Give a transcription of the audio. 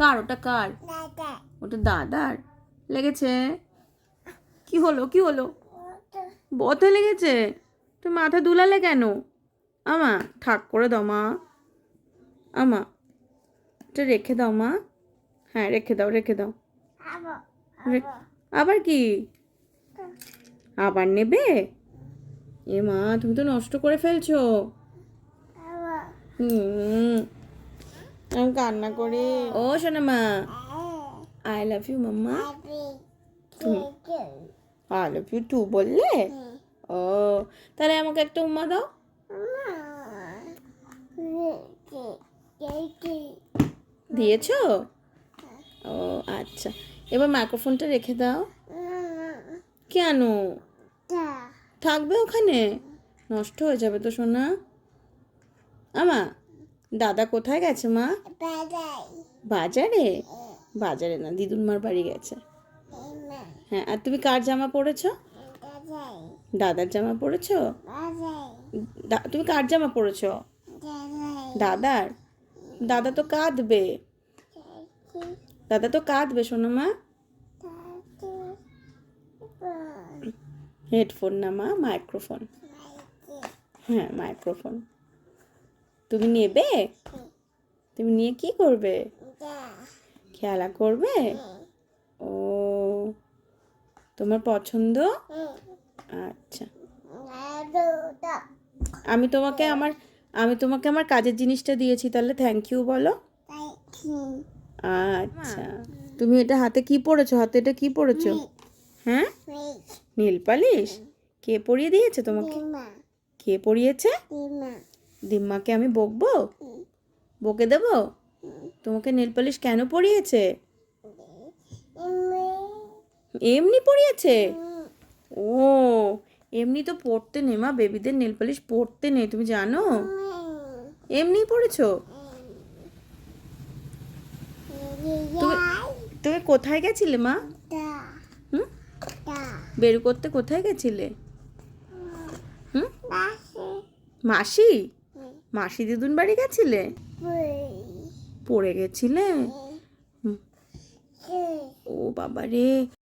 কার? ওটা কার? ওটা দাদার? লেগেছে? কি হলো? কি হলো? বতে লেগেছে? তুই মাথা দুলালে কেন? আমা থাক করে দাও মা। আমা এটা রেখে দাও মা। হ্যাঁ রেখে দাও রেখে দাও। আবার কি? আবার নেবে? এ মা তুমি তো নষ্ট করে ফেলছো। হুম। আমি কান্না করি। ও শোনা মা I love you mumma. I love you too বললে? ও তাহলে আমাকে একটা উম্মা দাও। দিয়েছ? ও আচ্ছা। এবার মাইক্রোফোনটা রেখে দাও। কেন? থাকবে ওখানে? নষ্ট হয়ে যাবে তো সোনা। আমা দাদা কোথায় গেছে মা? বাজারে। বাজারে? না দিদুন মার বাড়ি গেছে। হ্যাঁ আর তুমি কার জামা পরেছো দাদার জামা পরেছো তুমি কার জামা পরেছো দাদার। দাদা তো কাঁদবে। দাদা তো কাঁদবে শোনো মা। হেডফোন না মা মাইক্রোফোন। হ্যাঁ মাইক্রোফোন। তুমি নেবে? তুমি নিয়ে কি করবে? খেলা করবে? ও তোমার পছন্দ? আচ্ছা। আমি তোমাকে আমার আমি তোমাকে আমার কাজের জিনিসটা দিয়েছি তাহলে থ্যাংক ইউ বলো। আচ্ছা। তুমি এটা হাতে কি পড়েছো? হাতে এটা কি পড়েছো? হ্যাঁ? নীল পালিশ? কে পরিয়ে দিয়েছে তোমাকে? কে পরিয়েছে? দিম্মাকে আমি বকবো? বকে দেব? তোমাকে নীল পালিশ কেন পরিয়েছে? এমনি পরিয়েছে? ও এমনি তো পড়তে নেই মা বেবিদের নেল পালিশ পড়তে নেই তুমি জানো? এমনি পড়েছো? তুমি কোথায় গেছিলে মা? হুম? বেরু করতে কোথায় গেছিলে? হুম। মাসি? মাসি দিদুন বাড়ি গেছিলে? পড়ে গেছিলে? ও বাবা রে।